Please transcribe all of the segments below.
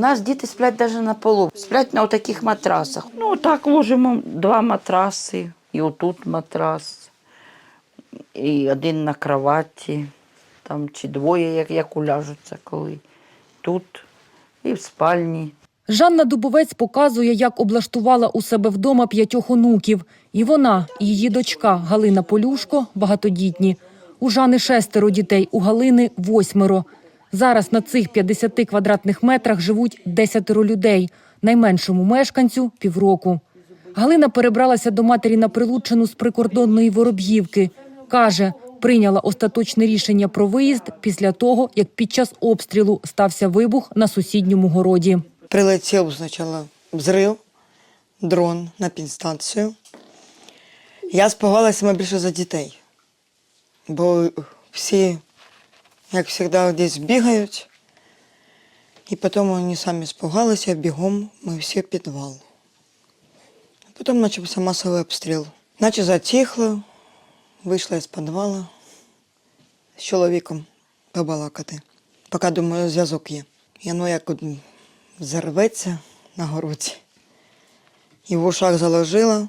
нас діти сплять навіть на полу, сплять на таких матрасах. Ну, так ложимо два матраси, і отут матрас, і один на кроваті, там чи двоє, як, як уляжуться коли. Тут і в спальні. Жанна Дубовець показує, як облаштувала у себе вдома п'ятьох онуків. І вона, і її дочка Галина Полюшко багатодітні. У Жани шестеро дітей, у Галини восьмеро. Зараз на цих 50 квадратних метрах живуть десятеро людей, найменшому мешканцю півроку. Галина перебралася до матері на Прилуччину з прикордонної Вороб'ївки. Каже, прийняла остаточне рішення про виїзд після того, як під час обстрілу стався вибух на сусідньому городі. Прилетів спочатку взрив, дрон на підстанцію. Я спугалася більше за дітей, бо всі, як завжди, десь бігають. І потім вони самі спугалися, бігом ми всі в підвал. Потім почався масовий обстріл. Наче затихло, вийшла з підвалу з чоловіком побалакати. Поки думаю, зв'язок є. І воно як от зарветься на городі. І в ушах заложила,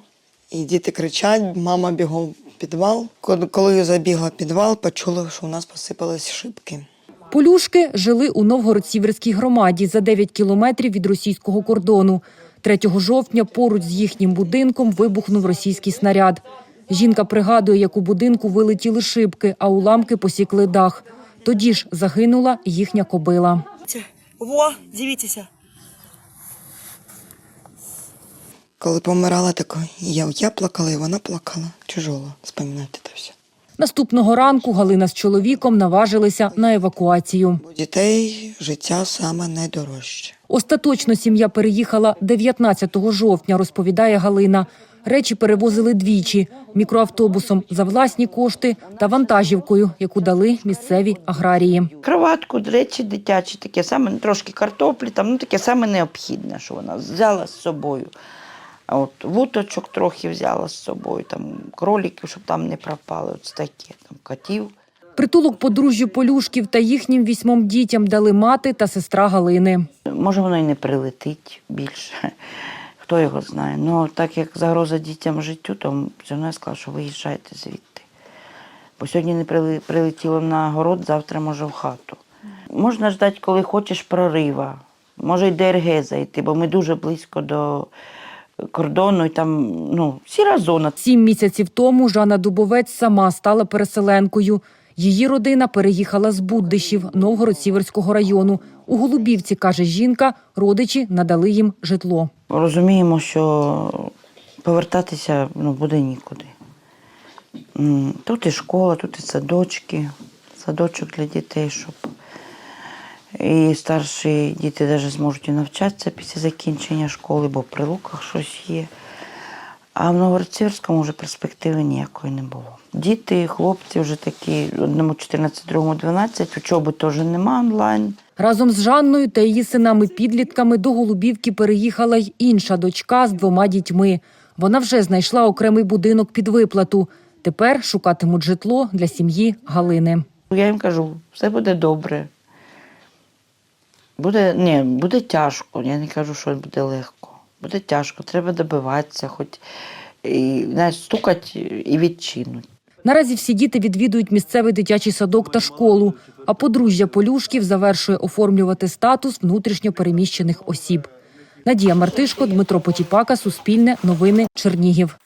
і діти кричать, мама бігом підвал. Коли- я забігла в підвал, почула, що у нас посипались шибки. Полюшки жили у Новгород-Сіверській громаді за 9 кілометрів від російського кордону. 3 жовтня поруч з їхнім будинком вибухнув російський снаряд. Жінка пригадує, як у будинку вилетіли шибки, а уламки посікли дах. Тоді ж загинула їхня кобила. Во, дивіться. Коли помирала, так я, я плакала, і вона плакала. Тяжело споминати це все. Наступного ранку Галина з чоловіком наважилися на евакуацію. Бо дітей життя саме найдорожче. Остаточно сім'я переїхала 19 жовтня, розповідає Галина. Речі перевозили двічі мікроавтобусом за власні кошти та вантажівкою, яку дали місцеві аграрії. Кроватку, речі дитячі, таке саме, трошки картоплі, там, ну таке саме необхідне, що вона взяла з собою. От вуточок трохи взяла з собою, там кроліків, щоб там не пропали, от таке, там котів. Притулок подружжю Полюшків та їхнім вісьмом дітям дали мати та сестра Галини. Може, воно і не прилетить більше. Хто його знає. Ну, так як загроза дітям життю, то все одно я сказала, що виїжджайте звідти. Бо сьогодні не прилетіло на город, завтра може в хату. Можна ждати, коли хочеш прорива. Може й ДРГ зайти, бо ми дуже близько до кордону, і там ну, сіра зона. Сім місяців тому Жанна Дубовець сама стала переселенкою. Її родина переїхала з Буддишів Новгород-Сіверського району. У Голубівці, каже жінка, родичі надали їм житло. Розуміємо, що повертатися ну, буде нікуди. Тут і школа, тут і садочки, садочок для дітей, щоб і старші діти навіть зможуть і навчатися після закінчення школи, бо в прилуках щось є. А в Новороцівському вже перспективи ніякої не було. Діти, хлопці вже такі, одному 14, другому 12, учоби теж нема онлайн. Разом з Жанною та її синами-підлітками до Голубівки переїхала й інша дочка з двома дітьми. Вона вже знайшла окремий будинок під виплату. Тепер шукатимуть житло для сім'ї Галини. Я їм кажу, все буде добре. Буде, ні, буде тяжко. Я не кажу, що буде легко. Буде тяжко, треба добиватися, хоч і знаєш, стукать і відчинуть. Наразі всі діти відвідують місцевий дитячий садок та школу, а подружжя Полюшків завершує оформлювати статус внутрішньо переміщених осіб. Надія Мартишко, Дмитро Потіпака, Суспільне, Новини, Чернігів.